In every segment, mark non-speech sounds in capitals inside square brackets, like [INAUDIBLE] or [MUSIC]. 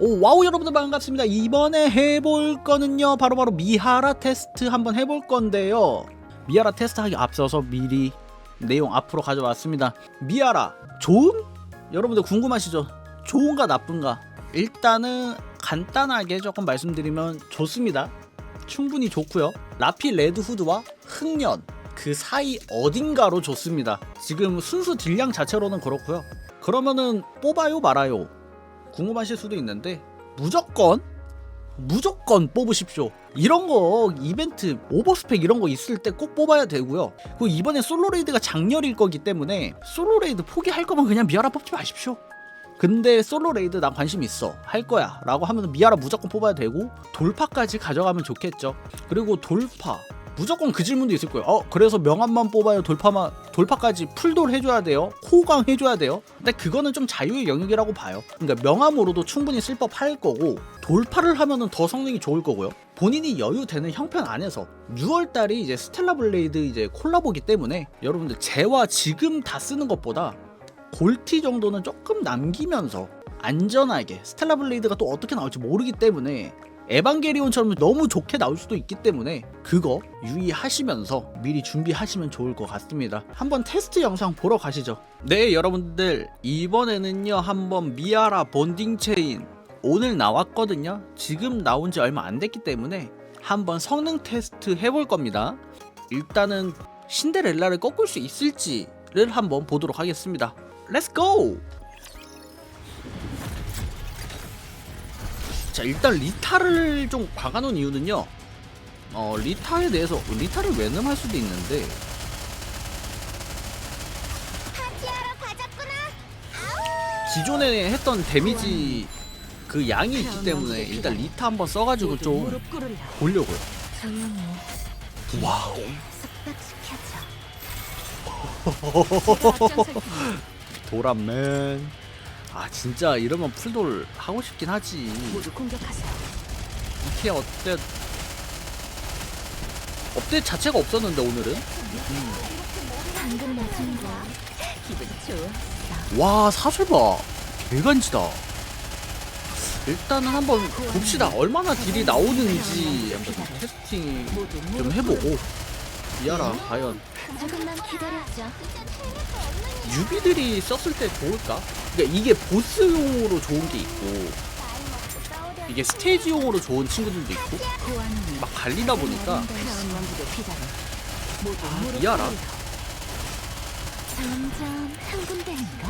오 와우 여러분들 반갑습니다. 이번에 해볼 거는요 바로 바로 미하라 테스트 한번 해볼 건데요. 미하라 테스트 하기 앞서서 미리 내용 앞으로 가져왔습니다. 미하라 좋음? 여러분들 궁금하시죠? 좋은가 나쁜가? 일단은 간단하게 조금 말씀드리면 좋습니다. 충분히 좋고요. 라피 레드 후드와 흑연 그 사이 어딘가로 좋습니다. 지금 순수 딜량 자체로는 그렇고요. 그러면은 뽑아요 말아요 궁금하실 수도 있는데 무조건 무조건 뽑으십시오. 이런 거 이벤트 오버스펙 이런 거 있을 때 꼭 뽑아야 되고요. 그리고 이번에 솔로 레이드가 장렬일 거기 때문에 솔로 레이드 포기할 거면 그냥 미아라 뽑지 마십시오. 근데 솔로 레이드 나 관심 있어 할 거야 라고 하면 미아라 무조건 뽑아야 되고 돌파까지 가져가면 좋겠죠 그리고 돌파 무조건 그 질문도 있을 거예요. 어 그래서 명함만 뽑아요. 돌파만 돌파까지 풀돌 해줘야 돼요. 코강 해줘야 돼요. 근데 그거는 좀 자유의 영역이라고 봐요. 그러니까 명함으로도 충분히 쓸 법할 거고 돌파를 하면은 더 성능이 좋을 거고요. 본인이 여유되는 형편 안에서 6월달이 이제 스텔라 블레이드 이제 콜라보기 때문에 여러분들 제와 지금 다 쓰는 것보다 골티 정도는 조금 남기면서 안전하게 스텔라 블레이드가 또 어떻게 나올지 모르기 때문에 에반게리온처럼 너무 좋게 나올 수도 있기 때문에 그거 유의하시면서 미리 준비하시면 좋을 것 같습니다. 한번 테스트 영상 보러 가시죠. 네, 여러분들 이번에는요 한번 미아라 본딩 체인 오늘 나왔거든요. 지금 나온 지 얼마 안 됐기 때문에 한번 성능 테스트 해볼 겁니다. 일단은 신데렐라를 꺾을 수 있을지를 한번 보도록 하겠습니다. 렛츠 고! 자 일단 리타를 좀 박아놓은 이유는요. 어 리타에 대해서 리타를 웨늠할 수도 있는데. 기존에 했던 데미지 그 양이 있기 때문에 일단 리타 한번 써가지고 좀. 보려고요. 와우. [LAUGHS] 도란맨 아 진짜 이러면 풀돌 하고 싶긴 하지. 모두 공격하세요. 이케 업데이트 업데이트 자체가 없었는데 오늘은? 방금 맞은 거. 기분 좋았어. 와 사슬 봐 개간지다. 일단은 한번 봅시다. 얼마나 딜이 나오는지 한번 테스팅 모두 좀 해보고. 미아라 과연 조금만 기다려줘. 유비들이 썼을 때 좋을까? 그러니까 이게 보스용으로 좋은 게 있고 이게 스테이지용으로 좋은 친구들도 있고 막 갈리다 보니까 아, 미아라. 점점 한 군데인가?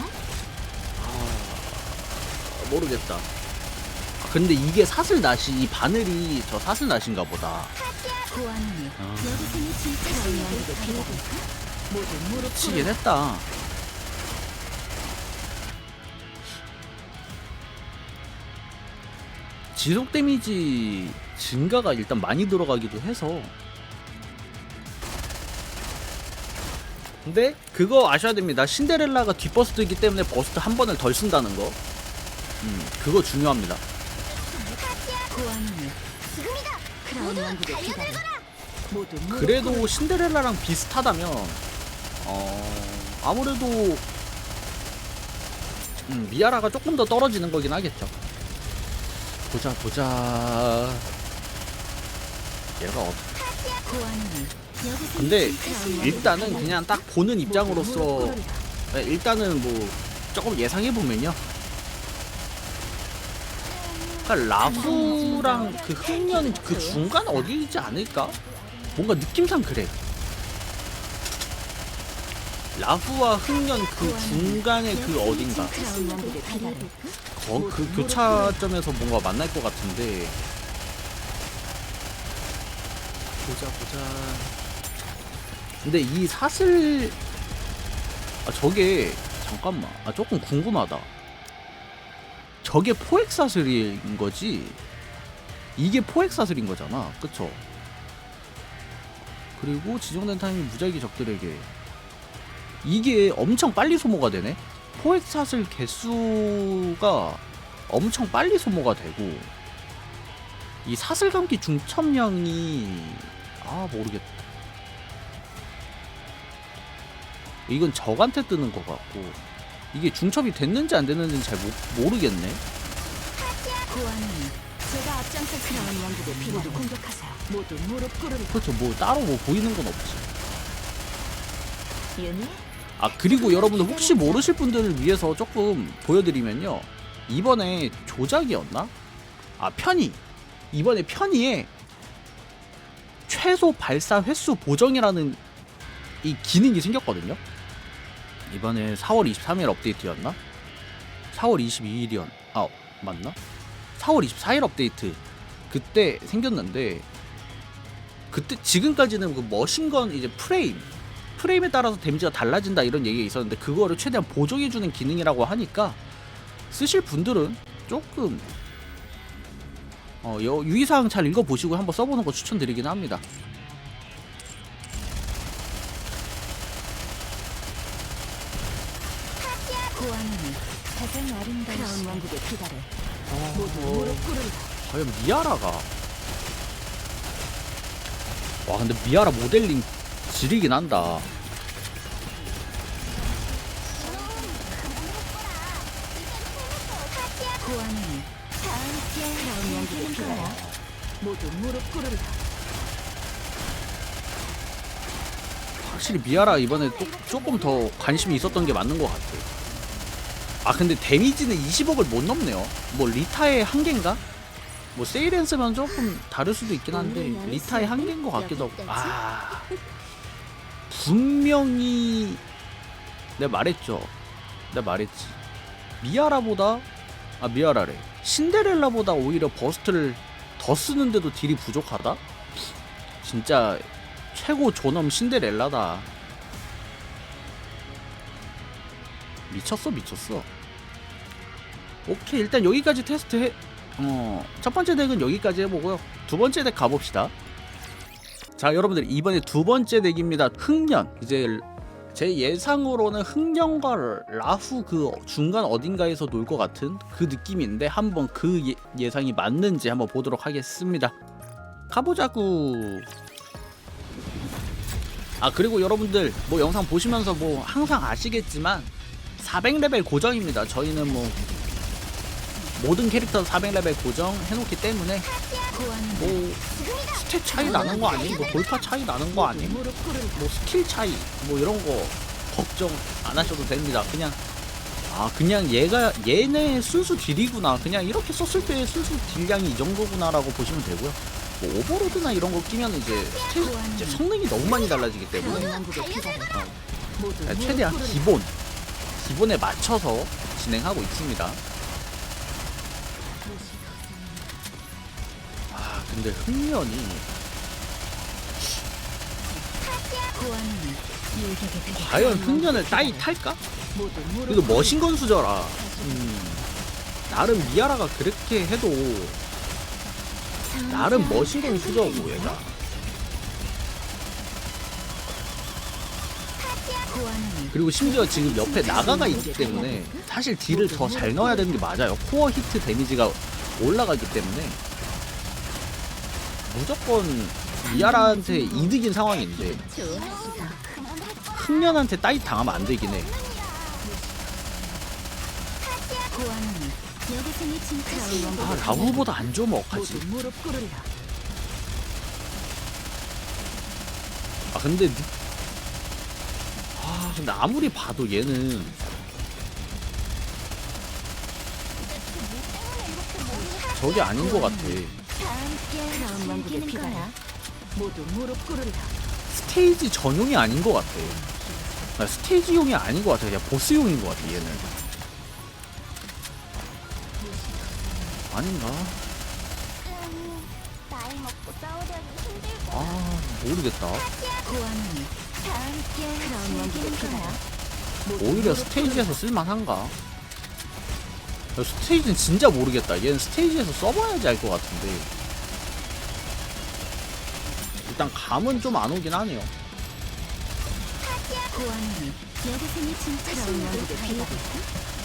아, 모르겠다 아, 근데 이게 사슬 낫이 이 바늘이 저 사슬 낫인가 보다 여기서는 진짜 모두 무릎 치긴 꿇으리라. 했다. 지속 데미지 증가가 일단 많이 들어가기도 해서. 근데 그거 아셔야 됩니다. 신데렐라가 뒷버스트이기 때문에 버스트 한 번을 덜 쓴다는 거. 음, 그거 중요합니다 모두 그래도. 신데렐라랑 비슷하다면 어 아무래도 음, 미아라가 조금 더 떨어지는 거긴 하겠죠. 보자 보자. 얘가 어, 근데 일단은 그냥 딱 보는 입장으로서. 네, 일단은 뭐 조금 예상해 보면요. 그러니까 라후랑 그 흑년 그 중간 어디지 않을까? 뭔가 느낌상 그래. 라후와 흑년 그 중간의 그 어딘가. 어, 그 교차점에서 뭔가 만날 것 같은데. 보자 보자. 근데 이 사슬 아 저게 잠깐만. 아 조금 궁금하다. 저게 포획 사슬인 거지? 이게 포획 사슬인 거잖아. 그쵸? 그리고 지정된 타이밍 무작위 적들에게 이게 엄청 빨리 소모가 되네. 포획 사슬 개수가 엄청 빨리 소모가 되고 이 사슬 감기 중첩량이 아 모르겠다. 이건 적한테 뜨는 것 같고 이게 중첩이 됐는지 안 됐는지는 잘 모, 모르겠네. 고아노니 제가 앞장서 크라운 왕국의 피 모두 공격하세요. 모두 무릎 꿇으리. 그렇죠 뭐 따로 뭐 보이는 건 없지 유니? 아 그리고 여러분들 혹시 모르실 분들을 위해서 조금 보여드리면요 이번에 조작이었나? 아 편의 이번에 편의에 최소 발사 횟수 보정이라는 이 기능이 생겼거든요 이번에 4월 23일 업데이트였나? 4월 22일이었 아 맞나? 4월 24일 업데이트 그때 생겼는데 그때 지금까지는 그 머신건 이제 프레임 프레임에 따라서 데미지가 달라진다 이런 얘기가 있었는데 그거를 최대한 보정해주는 기능이라고 하니까 쓰실 분들은 조금 어, 여- 유의사항 잘 읽어보시고 한번 써보는 거 추천드리긴 합니다. 고아노니 가장 아름다운 왕국의 피다를 모두 어, 무릎 꿇으리. 과연 미아라가 와 근데 미아라 모델링 지리긴 한다. 모두 무릎. 확실히 미아라 이번에 또 조금 더 관심이 있었던 게 맞는 것 같아. 아 근데 데미지는 20억을 못 넘네요. 뭐 리타의 한계인가? 뭐 세일앤스면 조금 다를 수도 있긴 한데 리타의 한계인 것 같기도 하고. 아 분명히 내가 말했죠. 내가 말했지. 미아라보다 아 미아라래. 신데렐라보다 오히려 버스트를 더 쓰는데도 딜이 부족하다? 진짜 최고 존엄 신데렐라다. 미쳤어 미쳤어. 오케이 일단 여기까지 테스트 해. 어, 첫 번째 덱은 여기까지 해보고요. 두 번째 덱 가봅시다. 자 여러분들 이번에 두 번째 덱입니다. 흑년 이제 제 예상으로는 흑년과 라후 그 중간 어딘가에서 놀 것 같은 그 느낌인데 한번 그 예, 예상이 맞는지 한번 보도록 하겠습니다. 가보자구. 아 그리고 여러분들 뭐 영상 보시면서 뭐 항상 아시겠지만 400레벨 고정입니다. 저희는 뭐 모든 캐릭터 400레벨 고정 해놓기 때문에 뭐 스탯 차이 나는 거 아니? 뭐 돌파 차이 나는 거 꿇으리. 뭐 스킬 차이 뭐 이런 거 걱정 안 하셔도 됩니다. 그냥 아 그냥 얘가 얘네 순수 딜이구나. 그냥 이렇게 썼을 때 순수 딜량이 이 정도구나라고 보시면 되고요. 뭐 오버로드나 이런 거 끼면 이제 스탯 성능이 너무 많이 달라지기 때문에 무릎 최대한. 기본 기본에 맞춰서 진행하고 있습니다. 근데 흑면이 과연 왕국의 따이 탈까? 그래도 꿇으리. 머신 건 수저라. 음, 나름 미아라가 그렇게 해도 나름 머신 건 수저고 얘가. 고아노니 그리고 심지어 지금 옆에 나가가 있기 때문에 사실 딜을 더 잘 넣어야 되는 게 맞아요. 코어 히트 데미지가 올라가기 때문에 무조건 미아라한테 이득인 상황인데. 흑년한테 따이 당하면 안 되긴 해. 아 라구보다 안 좋으면 꿇으리라. 아 근데 느... 아 근데 아무리 봐도 얘는 저게 아닌 것 같아. 크라운 왕국의 피다를 모두 무릎 꿇으리라. 스테이지 전용이 아닌 것 같아. 아, 스테이지용이 아닌 것 같아. 그냥 보스용인 것 같아 얘는. 아닌가? 나이 먹고 싸우려니 힘들고 아 모르겠다. 고아노니 크라운 왕국의 피다를 모두 오히려 무릎 스테이지에서 쓸만한가? 야, 스테이지는 진짜 모르겠다. 얘는 스테이지에서 써봐야지 알 것 같은데. 일단 감은 좀 안 오긴 하네요.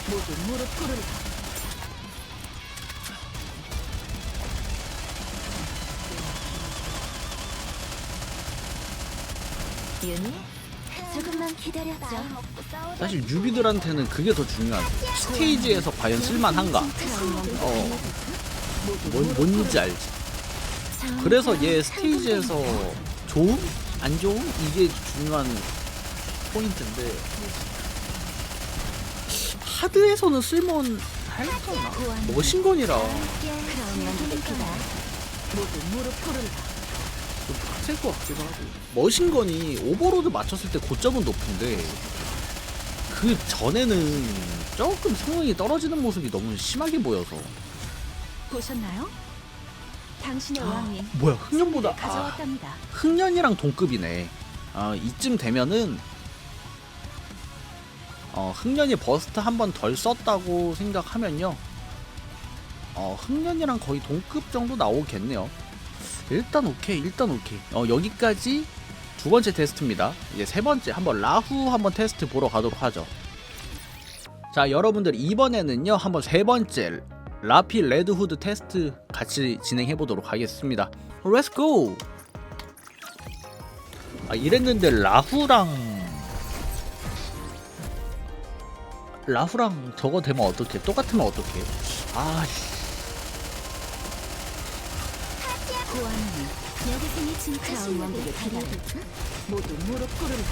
모두 무릎 꿇으리라. 유니 조금만 기다렸죠. 사실 뉴비들한테는 그게 더 중요하네. 스테이지에서 과연 쓸만한가? 어. 뭔, 뭔지 알지 그래서 얘 스테이지에서 좋음? 안 좋음? 이게 중요한 포인트인데 하드에서는 쓸모는 할까나? 머신건이라 왕국의 피다. 모두 무릎 꿇으라. 좀 빡셀 것 같기도 하고. 머신건이 오버로드 맞췄을 때 고점은 높은데 그 전에는 조금 성능이 떨어지는 모습이 너무 심하게 보여서. 보셨나요? 당신의 왕이 뭐야 흑년보다. 아, 가져왔답니다. 흑년이랑 동급이네. 아 이쯤 되면은 어 흑년이 버스트 한 번 덜 썼다고 생각하면요. 어 흑년이랑 거의 동급 정도 나오겠네요 일단 오케이 일단 오케이. 어 여기까지 두 번째 테스트입니다. 이제 세 번째 한번 라후 한번 테스트 보러 가도록 하죠. 자 여러분들 이번에는요 한번 세 번째 라피 레드후드 테스트 같이 진행해 보도록 하겠습니다. 렛츠고 아 이랬는데 라후랑 라후랑 저거 되면 어떡해? 똑같으면 어떡해? 아 씨. 고아님, 여기서니 진 크라운 왕국의 피다. 모두 무릎 꿇으라.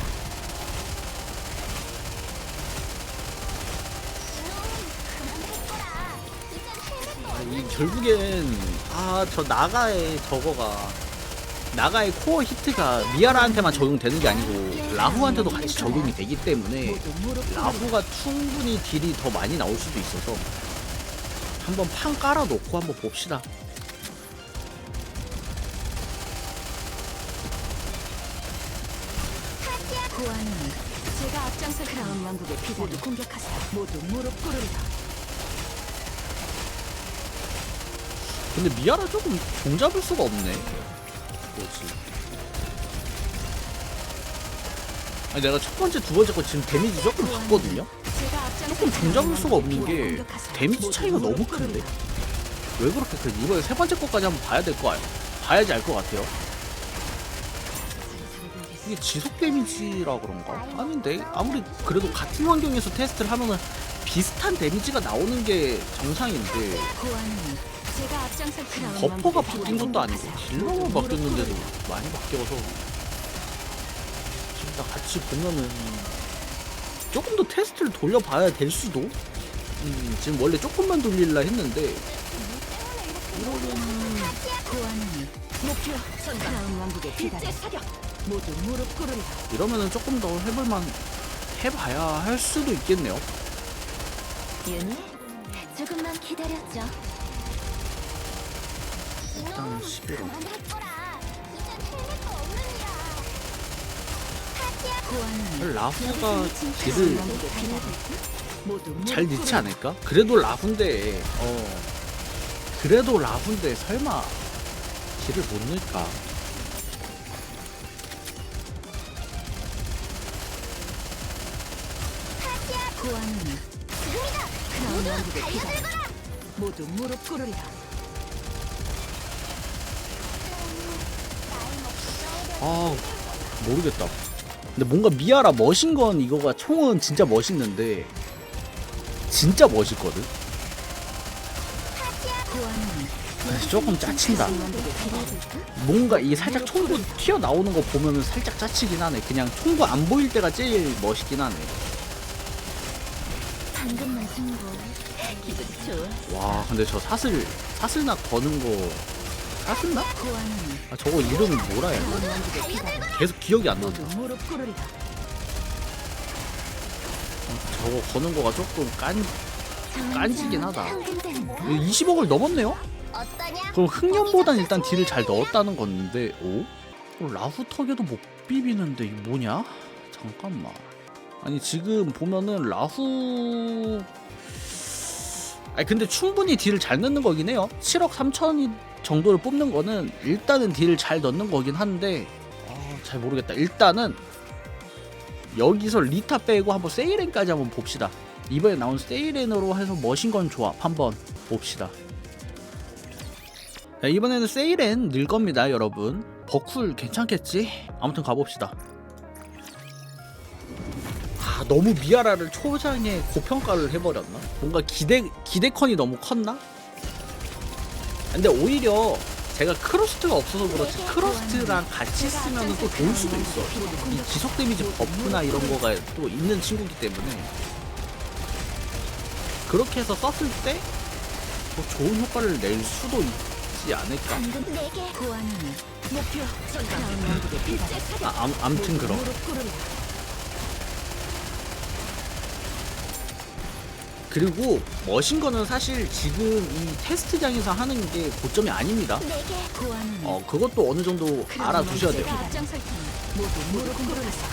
아, 이 결국엔 아 저 나가의 저거가 나가의 코어 히트가 미아라한테만 적용되는 게 아니고 라후한테도 같이 적용이 되기 때문에. 라후가 충분히 딜이 더 많이 나올 수도 있어서 한번 판 깔아놓고 한번 봅시다. 고아님, 제가 앞장서 크라운 왕국의 피다. 모두 공격하세요. 모두 무릎 꿇으라. 근데 미아라 조금 종잡을 수가 없네. 뭐지? 아니 내가 첫 번째, 두 번째 거 지금 데미지 조금 봤거든요. 앞장서 조금 종잡을 수가 없는 게. 데미지 차이가 너무. 큰데? 왜 그렇게 크 이번에 세 번째 거까지 한번 봐야 될 거 아니야? 봐야지 알 것 같아요. 이게 지속 데미지라 그런가? 아닌데 아무리 그래도 같은 환경에서 테스트를 하면은 비슷한 데미지가 나오는 게 정상인데 버퍼가 바뀐. 것도 아니고. 딜러만 바뀌었는데도. 많이 바뀌어서 진짜 같이 보면은 조금 더 테스트를 돌려봐야 될 수도 음, 지금 원래 조금만 돌릴라 했는데 이러면 고아님, 목표 크라운 왕국의 피다. 모두 무릎 꿇으라. 이러면은 조금 더 해볼만 해봐야 할 수도 있겠네요 윤희, 조금만 기다렸죠. 일단 11원 그만할 거라. 이젠 헬멧도 없는 이야. 고아님, 라후가 딜을. 모두 무릎 잘 넣지 꿇으라. 않을까? 그래도 라훈데 어 그래도 라훈데 설마 딜을 못 넣을까? 왕국의 피다. 모두 무릎 꿇으라. 아 모르겠다. 근데 뭔가 미아라 멋인 이거가 총은 진짜 멋있는데 진짜 멋있거든. 조금 짜친다. 뭔가 이 살짝 총구 튀어 나오는 거 보면은 살짝 짜치긴 하네. 그냥 총구 안 보일 때가 제일 멋있긴 하네. 방금만 승부. 기분 좋아. 와 근데 저 사슬 사슬낙 거는 거? 고아님, 아 저거 이름이 뭐라 해야 돼? 계속 기억이 안 모두 난다. 무릎 꿇으라. 저거 거는 거가 조금 깐 깐지긴 하다. 흥분되는 20억을 넘었네요? 어떠냐? 그럼 흑년보단 일단 딜을 잘 넣었다는 건데, 오? 어, 라후 턱에도 못 비비는데 이게 뭐냐? 잠깐만. 아니 지금 보면은 라후 아니 근데 충분히 딜을 잘 넣는 거긴 해요. 7억 3천 정도를 뽑는 거는 일단은 딜을 잘 넣는 거긴 한데 아, 잘 모르겠다. 일단은 여기서 리타 빼고 한번 세이렌까지 한번 봅시다. 이번에 나온 세이렌으로 해서 머신건 조합 한번 봅시다. 자, 이번에는 세이렌 늘 겁니다, 여러분. 버쿨 괜찮겠지? 아무튼 가봅시다. 아, 너무 미아라를 초장에 고평가를 해버렸나? 뭔가 기대 기대컨이 너무 컸나? 근데 오히려 제가 크로스트가 없어서 그렇지 크로스트랑 같이 쓰면 또 좋을 수도 있어. 이 지속 데미지 버프나 이런 거가 또 있는 친구기 때문에 그렇게 해서 썼을 때 더 좋은 효과를 낼 수도 있지 않을까? 아, 암, 암튼 그럼. 무릎 꿇으리라. 그리고 멋인 거는 사실 지금 이 테스트장에서 하는 게 고점이 아닙니다. 어, 그것도 어느 정도 알아두셔야 돼요.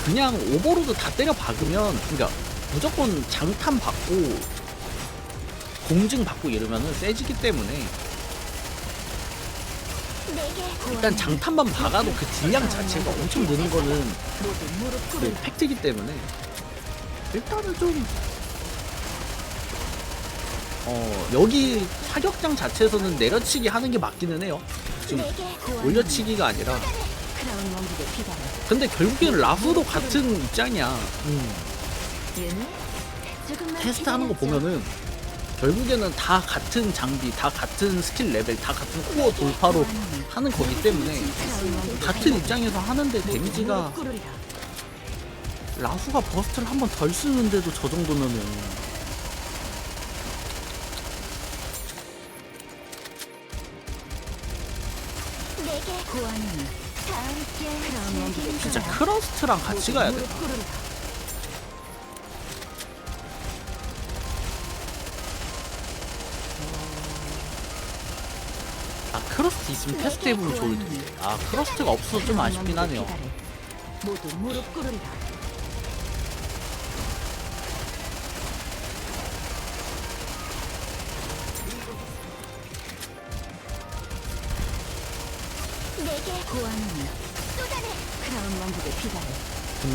그냥 오버로드 다 때려 박으면, 그러니까 무조건 장탄 받고, 공증 받고 이러면은 세지기 때문에 일단 장탄만 박아도 그 딜량 자체가 엄청 느는 거는 그. 팩트이기 때문에 일단은 좀 어, 여기 사격장 자체에서는 내려치기 하는 게 맞기는 해요. 지금 올려치기가 아니라. 근데 결국엔 라후도 같은 입장이야. 조금만 테스트 하는 거. 보면은 결국에는 다 같은 장비, 다 같은 스킬 레벨, 다 같은 코어 돌파로 하는 거기 때문에 같은 입장에서 하는데 데미지가. 라후가 버스트를 한 번 덜 쓰는데도 저 정도면은 진짜 크러스트랑 같이 가야 돼. 아 크러스트 있으면 테스트 해보면 좋을 텐데. 아 크러스트가 없어서 좀 아쉽긴 하네요. 모두 무릎 꿇으리라.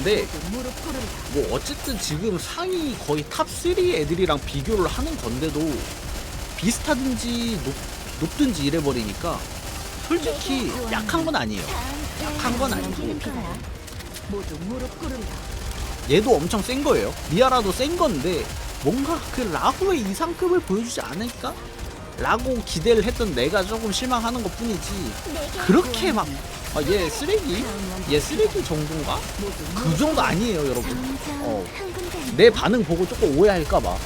꿇으리라. 뭐 어쨌든 지금 상위 거의 탑3 애들이랑 비교를 하는 건데도 비슷하든지 높, 높든지 이래버리니까 솔직히 약한 건 아니에요. 약한 건 아니고. 얘도 엄청 센 거예요. 미아라도 센 건데 뭔가 그 라구의 이상급을 보여주지 않을까? 라고 기대를 했던 내가 조금 실망하는 것 뿐이지 그렇게 막 아, 얘 쓰레기? 얘 쓰레기 정도인가? 그 정도 아니에요 여러분 어. 내 반응 보고 조금 오해할까봐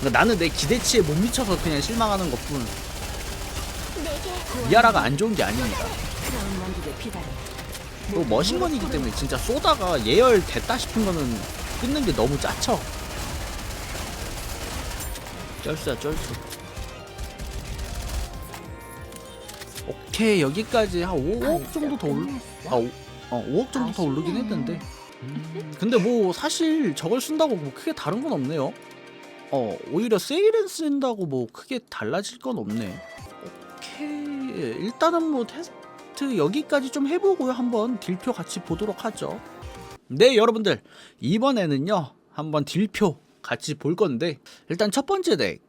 그러니까 나는 내 기대치에 못 미쳐서 그냥 실망하는 것뿐 내게 미아라가 안 좋은 게 아닙니다 또 머신건이기 때문에 진짜 쏘다가 예열 됐다 싶은 거는 끊는 게 너무 짜쳐 쩔수야 쩔수 오케이 여기까지 한 5억 정도 더 올, 아, 오, 어, 5억 정도 더 오르긴 했는데. 음, 근데 뭐 사실 저걸 쓴다고 뭐 크게 다른 건 없네요. 어 오히려 세일은 쓴다고 뭐 크게 달라질 건 없네. 오케이 일단은 뭐 테스트 여기까지 좀 해보고요. 한번 딜표 같이 보도록 하죠. 네 여러분들. 이번에는요 한번 딜표 같이 볼 건데 일단 첫 번째 덱.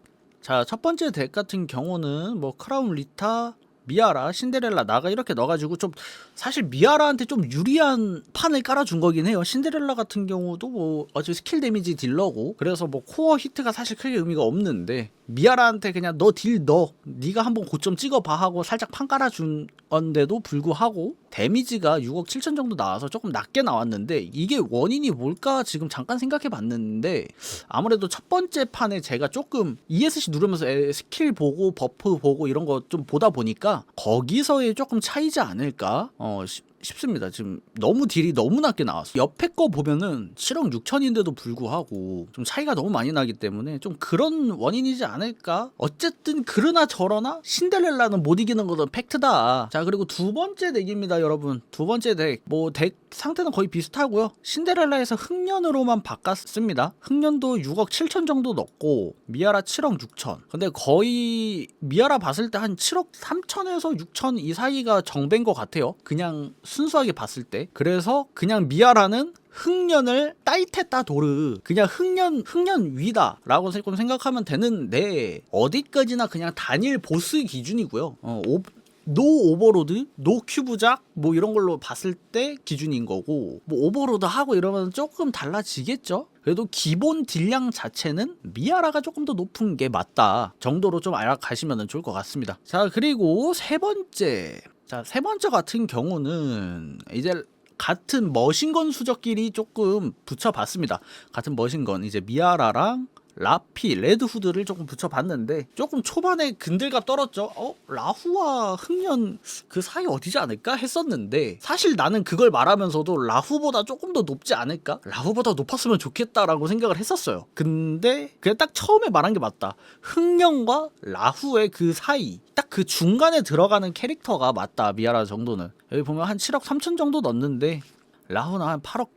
자, 첫 번째 덱 같은 경우는 뭐 크라운 리타, 미아라, 신데렐라, 나가 이렇게 넣어가지고 좀 사실 미아라한테 좀 유리한 판을 깔아준 거긴 해요. 신데렐라 같은 경우도 뭐 어차피 스킬 데미지 딜러고 그래서 뭐 코어 히트가 사실 크게 의미가 없는데 미아라한테 그냥 너 딜 넣어 네가 한번 고점 찍어봐 하고 살짝 판 깔아준 건데도 불구하고 데미지가 6억 7천 정도 나와서 조금 낮게 나왔는데 이게 원인이 뭘까 지금 잠깐 생각해 봤는데 아무래도 첫 번째 판에 제가 조금 ESC 누르면서 에, 스킬 보고 버프 보고 이런 거 좀 보다 보니까 거기서의 조금 차이지 않을까? 어 시- 싶습니다. 지금 너무 딜이 너무 낮게 나왔어. 옆에 거 보면은 7억 6천인데도 불구하고 좀 차이가 너무 많이 나기 때문에 좀 그런 원인이지 않을까? 어쨌든 그러나 저러나 신데렐라는 못 이기는 것은 팩트다. 자 그리고 두 번째 덱입니다, 여러분. 두 번째 덱. 뭐 덱 상태는 거의 비슷하고요. 신데렐라에서 흑년으로만 바꿨습니다. 흑년도 6억 7천 정도 넣고 미아라 7억 6천. 근데 거의 미아라 봤을 때 한 7억 3천에서 6천 이 사이가 정배인 것 같아요. 그냥 순수하게 봤을 때. 그래서 그냥 미아라는 흑년을 따이테따 도르 그냥 흑년 흑년 위다라고 생각하면 되는데 어디까지나 그냥 단일 보스 기준이고요. 어, 오- 노 오버로드, 노 큐브작 뭐 이런 걸로 봤을 때 기준인 거고 뭐 오버로드 하고 이러면 조금 달라지겠죠. 그래도 기본 딜량 자체는 미아라가 조금 더 높은 게 맞다 정도로 좀 알아가시면 좋을 것 같습니다. 자 그리고 세 번째, 자 세 번째 같은 경우는 이제 같은 머신건 수적끼리 조금 붙여봤습니다. 같은 머신건 이제 미아라랑 라피, 레드후드를 조금 붙여봤는데 조금 초반에 근들갑 떨었죠. 어? 라후와 흥년 그 사이 어디지 않을까 했었는데 사실 나는 그걸 말하면서도 라후보다 조금 더 높지 않을까? 라후보다 높았으면 좋겠다라고 생각을 했었어요. 근데 그냥 딱 처음에 말한 게 맞다. 흥년과 라후의 그 사이 딱 그 중간에 들어가는 캐릭터가 맞다. 미아라 정도는 여기 보면 한 7억 3천 정도 넣는데 라후는 한 8억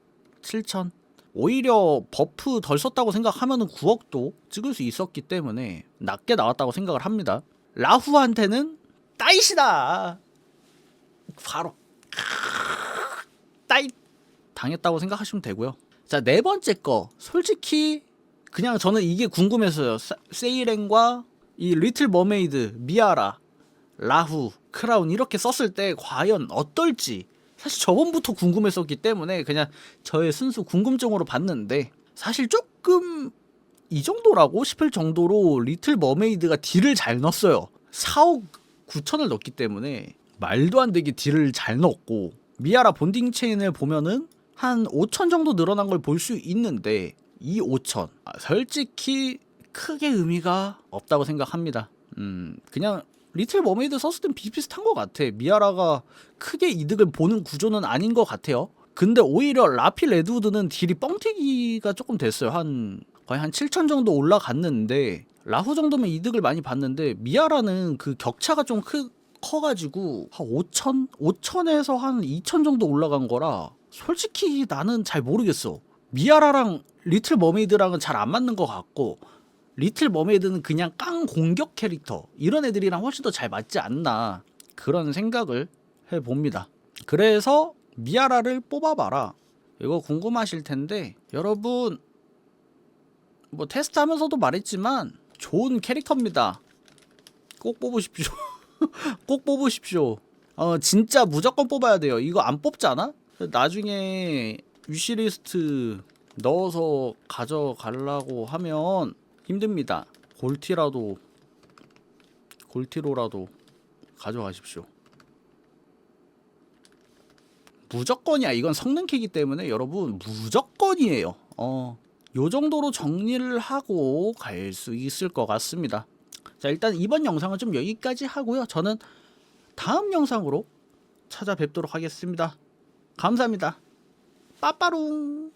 7천 오히려 버프 덜 썼다고 생각하면은 9억도 찍을 수 있었기 때문에 낮게 나왔다고 생각을 합니다. 라후한테는 따이시다. 바로 따이 당했다고 생각하시면 되고요. 자 네 번째 거 솔직히 그냥 저는 이게 궁금했어요. 사- 세이렌과 이 리틀 머메이드, 미아라, 라후, 크라운 이렇게 썼을 때 과연 어떨지 사실 저번부터 궁금했었기 때문에 그냥 저의 순수 궁금증으로 봤는데 사실 조금 이 정도라고 싶을 정도로 리틀 머메이드가 딜을 잘 넣었어요. 4억 9천을 넣기 때문에 말도 안 되게 딜을 잘 넣었고 미아라 본딩 체인을 보면은 한 5천 정도 늘어난 걸 볼 수 있는데 이 5천 아, 솔직히 크게 의미가 없다고 생각합니다. 음 그냥 리틀 머메이드 썼을 땐 비슷비슷한 것 같아. 미아라가 크게 이득을 보는 구조는 아닌 것 같아요. 근데 오히려 라피 레드우드는 딜이 뻥튀기가 조금 됐어요. 한 거의 한 7천 정도 올라갔는데 라후 정도면 이득을 많이 봤는데 미아라는 그 격차가 좀 크, 커가지고 한 5천 5천에서 한 2천 정도 올라간 거라 솔직히 나는 잘 모르겠어. 미아라랑 리틀 머메이드랑은 잘 안 맞는 것 같고 리틀 머메이드는 그냥 깡 공격 캐릭터 이런 애들이랑 훨씬 더 잘 맞지 않나 그런 생각을 해봅니다. 그래서 미아라를 뽑아봐라. 이거 궁금하실 텐데 여러분 뭐 테스트하면서도 말했지만 좋은 캐릭터입니다. 꼭 뽑으십시오. [LAUGHS] 꼭 뽑으십시오. 어 진짜 무조건 뽑아야 돼요. 이거 안 뽑잖아? 나중에 위시리스트 넣어서 가져가려고 하면 힘듭니다. 골티라도 골티로라도 가져가십시오. 무조건이야. 이건 성능키기 때문에 여러분 무조건이에요. 어. 요 정도로 정리를 하고 갈 수 있을 것 같습니다. 자, 일단 이번 영상은 좀 여기까지 하고요. 저는 다음 영상으로 찾아뵙도록 하겠습니다. 감사합니다. 빠빠룽.